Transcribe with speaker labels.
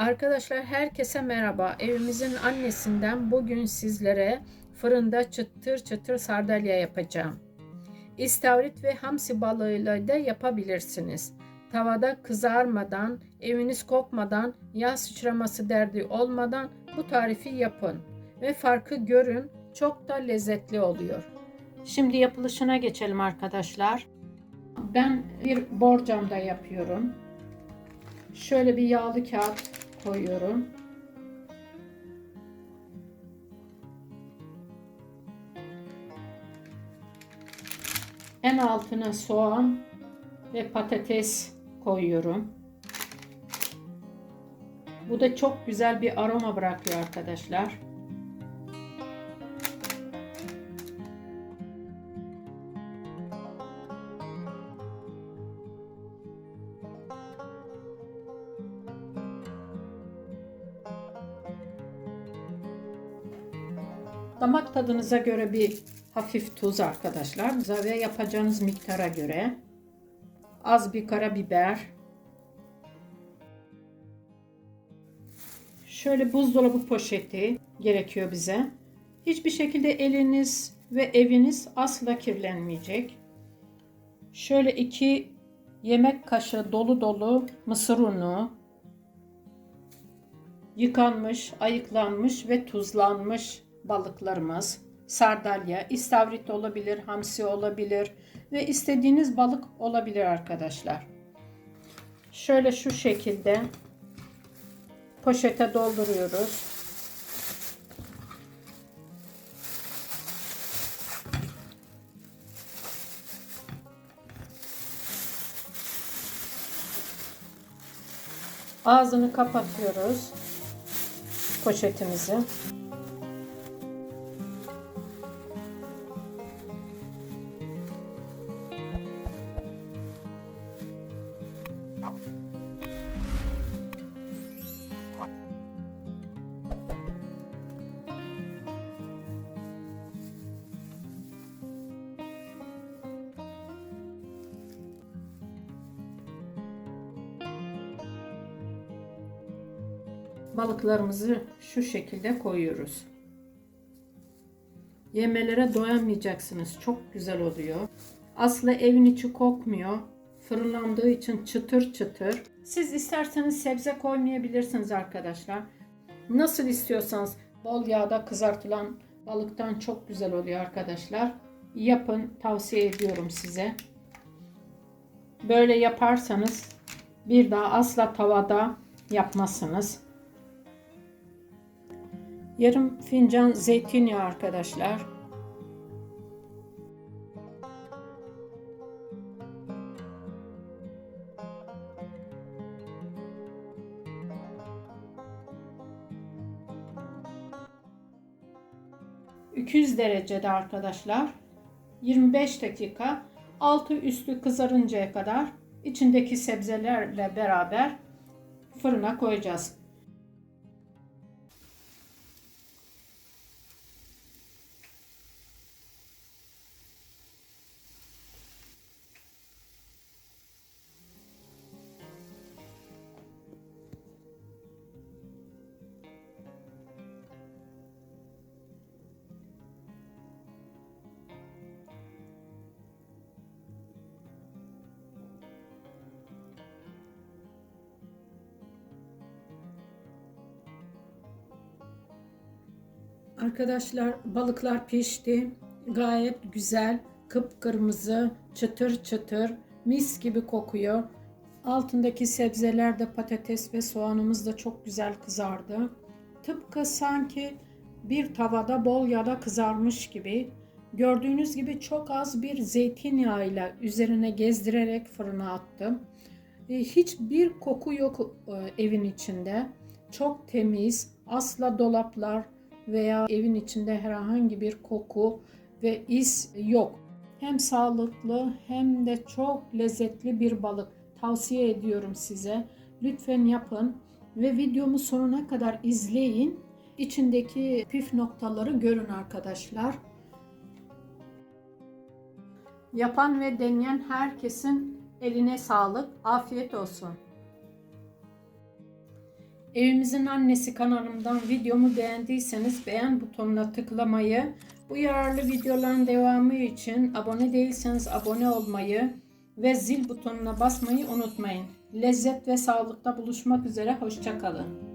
Speaker 1: Arkadaşlar herkese merhaba. Evimizin annesinden bugün sizlere fırında çıtır çıtır sardalya yapacağım. İstavrit ve hamsi balığıyla da yapabilirsiniz. Tavada kızarmadan, eviniz kokmadan, yağ sıçraması derdi olmadan bu tarifi yapın ve farkı görün. Çok da lezzetli oluyor. Şimdi yapılışına geçelim arkadaşlar. Ben bir borcamda yapıyorum. Şöyle bir yağlı kağıt koyuyorum. En altına soğan ve patates koyuyorum. Bu da çok güzel bir aroma bırakıyor arkadaşlar. Damak tadınıza göre bir hafif tuz arkadaşlar. Ve yapacağınız miktara göre. Az bir karabiber. Şöyle buzdolabı poşeti gerekiyor bize. Hiçbir şekilde eliniz ve eviniz asla kirlenmeyecek. Şöyle iki yemek kaşığı dolu dolu mısır unu, yıkanmış, ayıklanmış ve tuzlanmış balıklarımız. Sardalya, istavrit olabilir, hamsi olabilir ve istediğiniz balık olabilir arkadaşlar. Şöyle şu şekilde poşete dolduruyoruz. Ağzını kapatıyoruz poşetimizi. Balıklarımızı şu şekilde koyuyoruz. Yemelere doyamayacaksınız. Çok güzel oluyor. Aslında evin içi kokmuyor. Fırınlandığı için çıtır çıtır. Siz isterseniz sebze koymayabilirsiniz arkadaşlar. Nasıl istiyorsanız bol yağda kızartılan balıktan çok güzel oluyor arkadaşlar. Yapın tavsiye ediyorum size. Böyle yaparsanız bir daha asla tavada yapmazsınız. Yarım fincan zeytinyağı arkadaşlar. ...200 derecede arkadaşlar... ...25 dakika... ...altı üstü kızarıncaya kadar... ...içindeki sebzelerle beraber... ...fırına koyacağız. Arkadaşlar balıklar pişti. Gayet güzel, kıpkırmızı, çıtır çıtır, mis gibi kokuyor. Altındaki sebzeler de patates ve soğanımız da çok güzel kızardı. Tıpkı sanki bir tavada bol yağda kızarmış gibi. Gördüğünüz gibi çok az bir zeytinyağıyla üzerine gezdirerek fırına attım. E, hiçbir koku yok e, evin içinde. Çok temiz, asla dolaplar, veya evin içinde herhangi bir koku ve is yok. Hem sağlıklı hem de çok lezzetli bir balık. Tavsiye ediyorum size. Lütfen yapın ve videomu sonuna kadar izleyin. İçindeki püf noktaları görün arkadaşlar. Yapan ve deneyen herkesin eline sağlık, afiyet olsun. Evimizin Annesi kanalımdan videomu beğendiyseniz beğen butonuna tıklamayı, bu yararlı videoların devamı için abone değilseniz abone olmayı ve zil butonuna basmayı unutmayın. Lezzet ve sağlıkta buluşmak üzere, hoşçakalın.